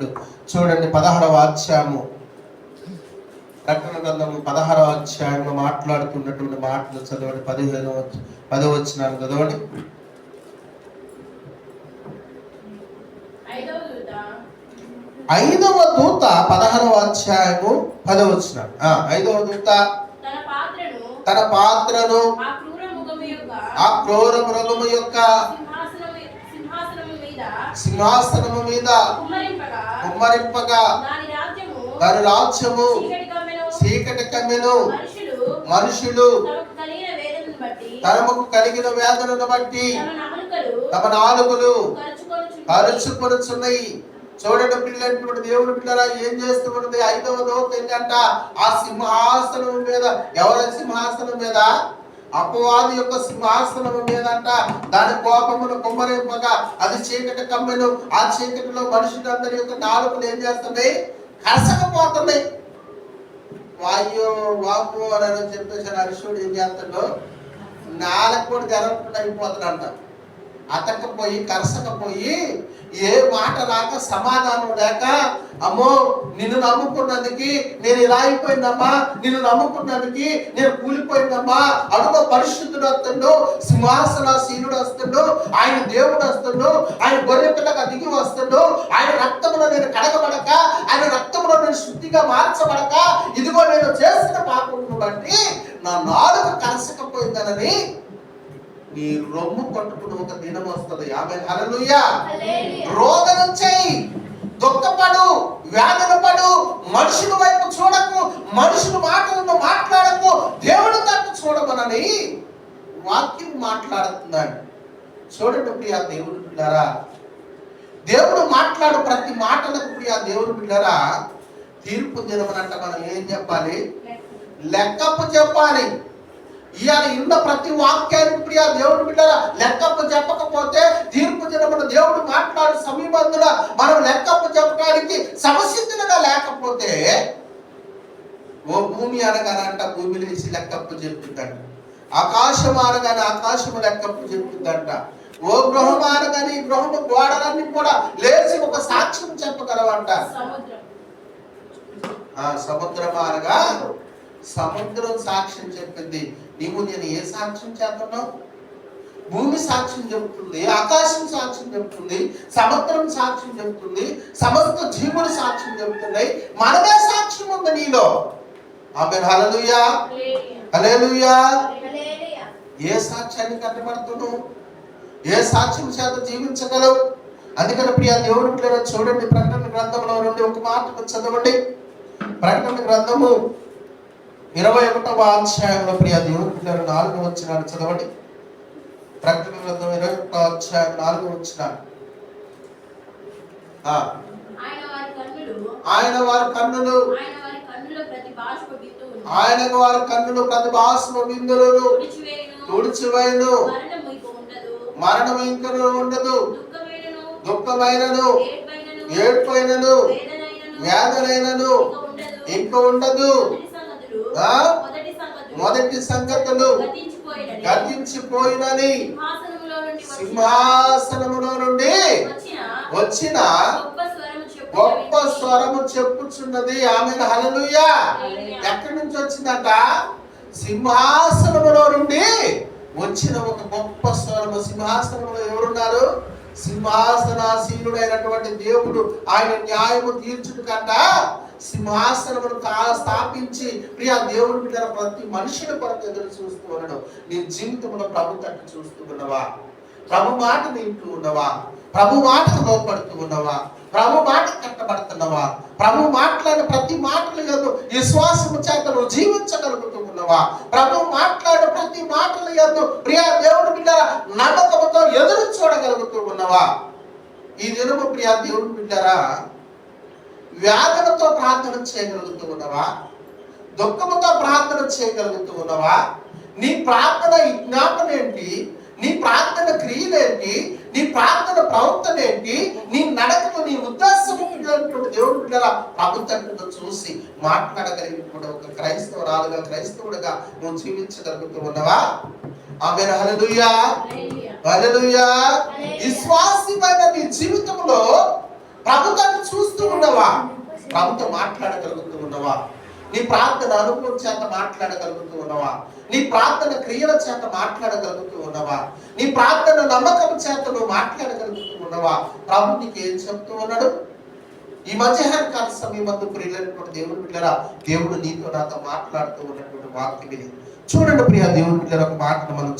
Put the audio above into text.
భక్తుడు చూడండి పదహారవ అధ్యాయము. ప్రకటన గ్రంథము పదహారవ అధ్యాయంలో మాట్లాడుతున్నటువంటి మాటలు చదవండి. పదిహేను పదవ వచ్చినాను చదవండి. ఐదవ దూత. పదహారవ అధ్యాయము పదవ వచ్చినాడు ఆ, ఐదవ దూత తన పాత్రను ఆ క్రూర మృగము యొక్క సింహాసనము మీద కుమ్మరింపగా దాని రాజ్యము చీకటి కమ్మెను మనుషులు తమకు కలిగిన వేదనను బట్టి తమ నాలుగులు కరుచుకొనుచున్నవి. కరుచుకొనుచున్నాయి. చూడండి పిల్లలటువంటి దేవుని పిల్లల ఏం చేస్తున్నది? ఐదవ దోత ఏంటంట ఆ సింహాసనం మీద. ఎవరి సింహాసనం మీద? అపవాది యొక్క సింహాసనము మీద అంట దాని కోపమును కుమ్మరింపగా అది చీకటి కమ్మెను ఆ చీకటిలో మనుషులందరి యొక్క నాలుకలు ఏం చేస్తున్నాయి కరసకపోతున్నాయి వాయో వాపు అని చెప్పేసి హర్షుడు ఏం చేస్తాడు? నాలుగు కూడా జరగకుండా అయిపోతాడంట. అతకపోయి కరసకపోయి ఏ మాట రాక సమాధానం లేక అమ్మో నిన్ను నమ్ముకున్నందుకు నేను ఇలా అయిపోయిందమ్మా నిన్ను నమ్ముకున్నందుకు నేను కూలిపోయిందమ్మా అడుగో పరిశుద్ధుడు వస్తుండు సింహాసనాసీనుడు వస్తుండు ఆయన దేవుడు వస్తుండు ఆయన గొర్రెపిల్లగా దిగి వస్తుండు ఆయన రక్తంలో నేను కడగబడక ఆయన రక్తంలో నేను శుద్ధిగా మార్చబడక ఇదిగో నేను చేసిన పాపం బట్టి నా నాలుగు కలసకపోయిందనని నీ రొమ్ము కొట్టుకుని ఒక దినం వస్తుంది. హల్లెలూయా. హల్లెలూయా. రోదన చెయ్యి దుఃఖపడు. వేదన పడు. మనుషుల వైపు చూడకు. మనుషుల మాటలను మాట్లాడకు. దేవుడు తట్టు చూడమనని వాక్యం మాట్లాడుతున్నాడు చూడండి ప్రియా దేవుడు పిల్లరా. దేవుడు మాట్లాడు ప్రతి మాటలకు ప్రియా దేవుడు పిల్లరా. తీర్పు దినమనంట మనం ఏం చెప్పాలి? లెక్కప్పు చెప్పాలి. ఇవాళ ఇన్న ప్రతి వాక్యానికి ప్రియ దేవుడు బిడ్డల లెక్కప్పు చెప్పకపోతే తీర్పు దినమున దేవుడు మాట్లాడు సమీబంధుల మనం లెక్కప్పు చెప్పడానికి సమసిద్ధులుగా లేకపోతే ఓ భూమి అనగానంట భూమి లేచి లెక్కప్పు చెప్తుందంట ఆకాశం అనగానే ఆకాశము లెక్కప్పు చెప్తుందంట ఓ గృహం అనగానే ఈ గృహము గోడలన్నీ కూడా లేచి ఒక సాక్ష్యం చెప్పగలవంట. సముద్రం. అనగా సముద్రం సాక్ష్యం చెప్పింది. నీవు నేను ఏ సాక్ష్యం చేస్తున్నావు భూమి సాక్ష్యం చెబుతుంది ఆకాశం సాక్ష్యం చెబుతుంది సముద్రం సాక్ష్యం చెబుతుంది సమస్త జీవులు సాక్ష్యం చెబుతున్నాయి. మనమే సాక్ష్యం ఉంది నీలో. ఆమె హలలుయా హలేలుయా ఏ సాక్ష్యాన్ని కట్టబడుతున్నావు? ఏ సాక్ష్యం చేత జీవించగలవు? అందుకని ప్రియ దేవుడు చూడండి ప్రకటన గ్రంథంలో నుండి ఒక మాట చదవండి. ప్రకటన గ్రంథము ఇరవై ఒకటవ అధ్యాయంలో ప్రియ దేవుడు పిల్లలు నాలుగు వచ్చినాడు చదవండి. ప్రకటన గ్రంథం ఇరవై ఒకటవ అధ్యాయం నాలుగు వచ్చినాడు ఆయన వారి కన్నులు ఆయన వారి కన్నులు ప్రతి భాషను తుడిచివేయును. తుడిచివైను మరణము ఇక ఉండదు. మరణం ఇంకను ఉండదు. దుఃఖమైనను. ఏడ్పైనను. ఏడ్పైనను. వేదనైనను. ఇంక ఉండదు. మొదటి సంగతులు గతించిపోయినని సింహాసనములో నుండి వచ్చిన సింహాసనములో గొప్ప స్వరము చెప్పుచున్నది. ఆమె హల్లెలూయా. ఎక్కడి నుంచి వచ్చిందట? సింహాసనములో నుండి వచ్చిన ఒక గొప్ప స్వరము. సింహాసనంలో ఎవరున్నారు? సింహాసనాసీనుడైనటువంటి దేవుడు ఆయన న్యాయము తీర్చుడు కంట సింహాసనమును స్థాపించి ప్రియా దేవుని బిడ్డ ప్రతి మనుషుల కొరకు ఎదురు చూస్తూ ఉన్నాడు. నీ జీవితంలో ప్రభు తట్టు చూస్తూ ఉన్నవా? ప్రభు మాట వింటూ ఉన్నవా? ప్రభు మాటకు లోపడుతూ ఉన్నవా? ప్రభు మాట కట్టబడుతున్నవా? ప్రభు మాట్లాడిన ప్రతి మాటలు ఎందు విశ్వాసము చేత నువ్వు జీవించగలుగుతూ ఉన్నవా? ప్రభు మాట్లాడిన ప్రతి మాటలు ఎందు ప్రియా దేవుడు బిడ్డ నమ్మకంతో ఎదురు చూడగలుగుతూ ఉన్నవా? ఈ దినము ప్రియా దేవుడు బిడ్డరా వ్యాధులతో ప్రార్థన చేయగలుగుతూ ఉన్నవా దుఃఖముతో ప్రార్థన చేయగలుగుతూ ఉన్నవా నీ ప్రార్థన విజ్ఞాపన ఏంటి? నీ ప్రార్థన క్రియలేంటి నీ ప్రార్థన ప్రవర్తన ఏంటి? నీ నడకలు నీ ఉద్దేశం దేవుడు బిడ్డల ప్రభుత్వంలో చూసి మాట్లాడగలిగినటువంటి ఒక క్రైస్తవురాలుగా క్రైస్తవుడిగా నువ్వు జీవించగలుగుతూ ఉన్నవా? ఆమె విశ్వాసమైన నీ జీవితంలో ప్రభుత్వాన్ని చూస్తూ ఉన్నవా ప్రభుతో మాట్లాడగలుగుతూ ఉన్నవా నీ ప్రార్థన అనుభవం చేత మాట్లాడగలుగుతూ ఉన్నవా నీ ప్రార్థన క్రియల చేత మాట్లాడగలుగుతూ ఉన్నవా నీ ప్రార్థన నమ్మకం చేత నువ్వు మాట్లాడగలుగుతూ ఉన్నవా ప్రభు నీకు ఏం చెప్తూ ఉన్నాడు? ఈ మధ్యాహ్న కాల సమయమందు ప్రియులైనటువంటి దేవుడు పిల్లరా దేవుడు నీతో నాతో మాట్లాడుతూ ఉన్నటువంటి వాక్యం చూడండి ప్రియ దేవుడు పిల్లల ఒక మాటను మనం